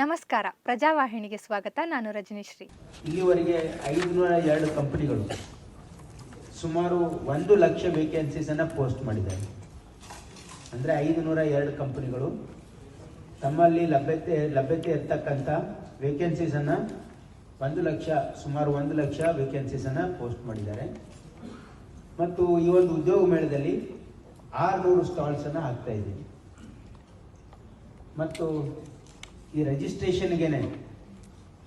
ನಮಸ್ಕಾರ. ಪ್ರಜಾವಾಹಿನಿಗೆ ಸ್ವಾಗತ. ನಾನು ರಜನೀಶ್ರೀ. ಇಲ್ಲಿವರೆಗೆ ಐದುನೂರ ಎರಡು ಕಂಪನಿಗಳು ಸುಮಾರು ಒಂದು ಲಕ್ಷ ವೇಕೆನ್ಸೀಸನ್ನು ಪೋಸ್ಟ್ ಮಾಡಿದ್ದಾರೆ. ಅಂದರೆ ಐದುನೂರ ಎರಡು ಕಂಪನಿಗಳು ತಮ್ಮಲ್ಲಿ ಲಭ್ಯತೆ ಲಭ್ಯತೆ ಇರ್ತಕ್ಕಂಥ ವೇಕೆನ್ಸೀಸನ್ನು ಒಂದು ಲಕ್ಷ, ಸುಮಾರು ಒಂದು ಲಕ್ಷ ವೇಕೆನ್ಸೀಸನ್ನು ಪೋಸ್ಟ್ ಮಾಡಿದ್ದಾರೆ. ಮತ್ತು ಈ ಒಂದು ಉದ್ಯೋಗ ಮೇಳದಲ್ಲಿ ಆರುನೂರು ಸ್ಟಾಲ್ಸನ್ನು ಹಾಕ್ತಾ ಇದ್ದೀನಿ ಮತ್ತು ಈ ರಿಜಿಸ್ಟ್ರೇಷನ್ಗೇನೆ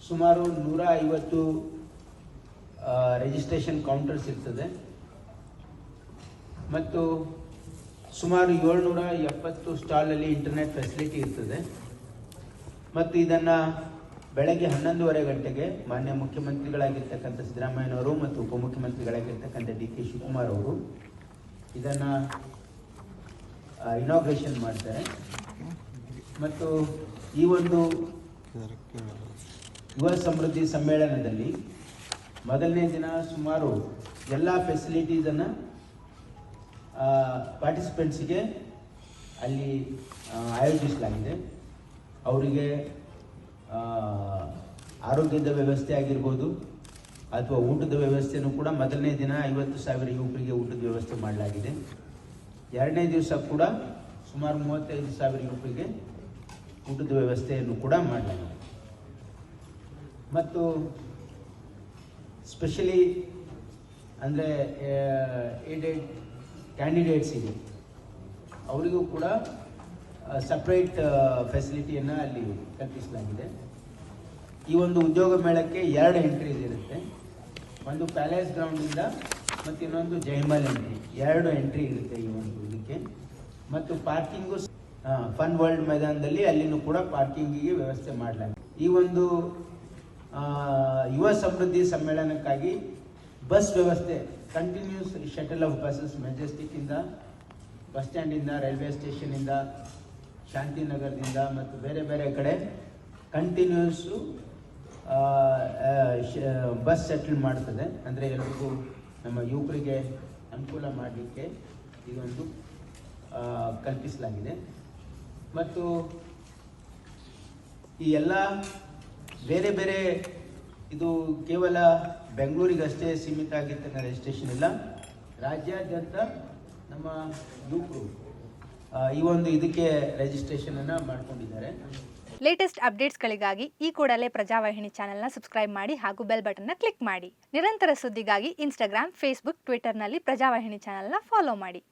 ಸುಮಾರು ನೂರ ಐವತ್ತು ರಿಜಿಸ್ಟ್ರೇಷನ್ ಕೌಂಟರ್ಸ್ ಇರ್ತದೆ. ಮತ್ತು ಸುಮಾರು ಏಳ್ನೂರ ಎಪ್ಪತ್ತು ಸ್ಟಾಲಲ್ಲಿ ಇಂಟರ್ನೆಟ್ ಫೆಸಿಲಿಟಿ ಇರ್ತದೆ. ಮತ್ತು ಇದನ್ನು ಬೆಳಗ್ಗೆ ಹನ್ನೊಂದುವರೆ ಗಂಟೆಗೆ ಮಾನ್ಯ ಮುಖ್ಯಮಂತ್ರಿಗಳಾಗಿರ್ತಕ್ಕಂಥ ಸಿದ್ದರಾಮಯ್ಯನವರು ಮತ್ತು ಉಪಮುಖ್ಯಮಂತ್ರಿಗಳಾಗಿರ್ತಕ್ಕಂಥ ಡಿ ಕೆ ಶಿವಕುಮಾರ್ ಅವರು ಇದನ್ನು ಇನಾಗ್ರೇಷನ್ ಮಾಡ್ತಾರೆ. ಮತ್ತು ಈ ಒಂದು ಯುವ ಸಮೃದ್ಧಿ ಸಮ್ಮೇಳನದಲ್ಲಿ ಮೊದಲನೇ ದಿನ ಸುಮಾರು ಎಲ್ಲ ಫೆಸಿಲಿಟೀಸನ್ನು ಪಾರ್ಟಿಸಿಪೆಂಟ್ಸಿಗೆ ಅಲ್ಲಿ ಆಯೋಜಿಸಲಾಗಿದೆ. ಅವರಿಗೆ ಆರೋಗ್ಯದ ವ್ಯವಸ್ಥೆ ಆಗಿರ್ಬೋದು, ಅಥವಾ ಊಟದ ವ್ಯವಸ್ಥೆನೂ ಕೂಡ ಮೊದಲನೇ ದಿನ ಐವತ್ತು ಸಾವಿರ ಯುವಕರಿಗೆ ಊಟದ ವ್ಯವಸ್ಥೆ ಮಾಡಲಾಗಿದೆ. ಎರಡನೇ ದಿವಸ ಕೂಡ ಸುಮಾರು ಮೂವತ್ತೈದು ಸಾವಿರ ಯುವಕರಿಗೆ ಊಟದ ವ್ಯವಸ್ಥೆಯನ್ನು ಕೂಡ ಮಾಡಲಾಗಿದೆ ಮತ್ತು ಸ್ಪೆಷಲಿ ಅಂದರೆ ಏಡೆಡ್ ಕ್ಯಾಂಡಿಡೇಟ್ಸಿಗೆ ಅವರಿಗೂ ಕೂಡ ಸಪ್ರೇಟ್ ಫೆಸಿಲಿಟಿಯನ್ನು ಅಲ್ಲಿ ಕಲ್ಪಿಸಲಾಗಿದೆ. ಈ ಒಂದು ಉದ್ಯೋಗ ಮೇಳಕ್ಕೆ ಎರಡು ಎಂಟ್ರೀಸ್ ಇರುತ್ತೆ. ಒಂದು ಪ್ಯಾಲೇಸ್ ಗ್ರೌಂಡಿಂದ ಮತ್ತು ಇನ್ನೊಂದು ಜೈಮಲ್ ಎಂಟ್ರಿ ಎರಡು ಎಂಟ್ರಿ ಇರುತ್ತೆ ಈ ಒಂದು ಇದಕ್ಕೆ. ಮತ್ತು ಪಾರ್ಕಿಂಗು ಫನ್ ವರ್ಲ್ಡ್ ಮೈದಾನದಲ್ಲಿ ಅಲ್ಲಿನೂ ಕೂಡ ಪಾರ್ಕಿಂಗಿಗೆ ವ್ಯವಸ್ಥೆ ಮಾಡಲಾಗಿದೆ. ಈ ಒಂದು ಯುವ ಸಮೃದ್ಧಿ ಸಮ್ಮೇಳನಕ್ಕಾಗಿ ಬಸ್ ವ್ಯವಸ್ಥೆ ಕಂಟಿನ್ಯೂಸ್ ಶಟಲ್ ಆಫ್ ಬಸ್ಸಸ್ ಮೆಜೆಸ್ಟಿಕ್ಕಿಂದ ಬಸ್ ಸ್ಟ್ಯಾಂಡಿಂದ ರೈಲ್ವೆ ಸ್ಟೇಷನಿಂದ ಶಾಂತಿನಗರದಿಂದ ಮತ್ತು ಬೇರೆ ಬೇರೆ ಕಡೆ ಕಂಟಿನ್ಯೂಸು ಬಸ್ ಸೆಟಲ್ ಮಾಡ್ತದೆ ಅಂದರೆ ಎಲ್ರಿಗೂ ನಮ್ಮ ಯುವಕರಿಗೆ ಅನುಕೂಲ ಮಾಡಲಿಕ್ಕೆ ಇದೊಂದು ಕಲ್ಪಿಸಲಾಗಿದೆ. ಮತ್ತು ಈ ಎಲ್ಲ ಬೇರೆ ಬೇರೆ ಇದು ಕೇವಲ ಬೆಂಗಳೂರಿಗಷ್ಟೇ ಸೀಮಿತ ಆಗಿರ್ತಕ್ಕಂಥ ರಿಜಿಸ್ಟ್ರೇಷನ್ ಇಲ್ಲ. ರಾಜ್ಯಾದ್ಯಂತ ನಮ್ಮ ಯುವಕರು ಈ ಒಂದು ಇದಕ್ಕೆ ರಿಜಿಸ್ಟ್ರೇಷನ್ ಅನ್ನ ಮಾಡ್ಕೊಂಡಿದ್ದಾರೆ. ಲೇಟೆಸ್ಟ್ ಅಪ್ಡೇಟ್ಸ್ಗಳಿಗಾಗಿ ಈ ಕೂಡಲೇ ಪ್ರಜಾವಾಹಿನಿ ಚಾನೆಲ್ನ ಸಬ್ಸ್ಕ್ರೈಬ್ ಮಾಡಿ ಹಾಗೂ ಬೆಲ್ ಬಟನ್ನ ಕ್ಲಿಕ್ ಮಾಡಿ. ನಿರಂತರ ಸುದ್ದಿಗಾಗಿ ಇನ್ಸ್ಟಾಗ್ರಾಮ್ ಫೇಸ್ಬುಕ್ ಟ್ವಿಟರ್ನಲ್ಲಿ ಪ್ರಜಾವಾಹಿನಿ ಚಾನೆಲ್ನ ಫಾಲೋ ಮಾಡಿ.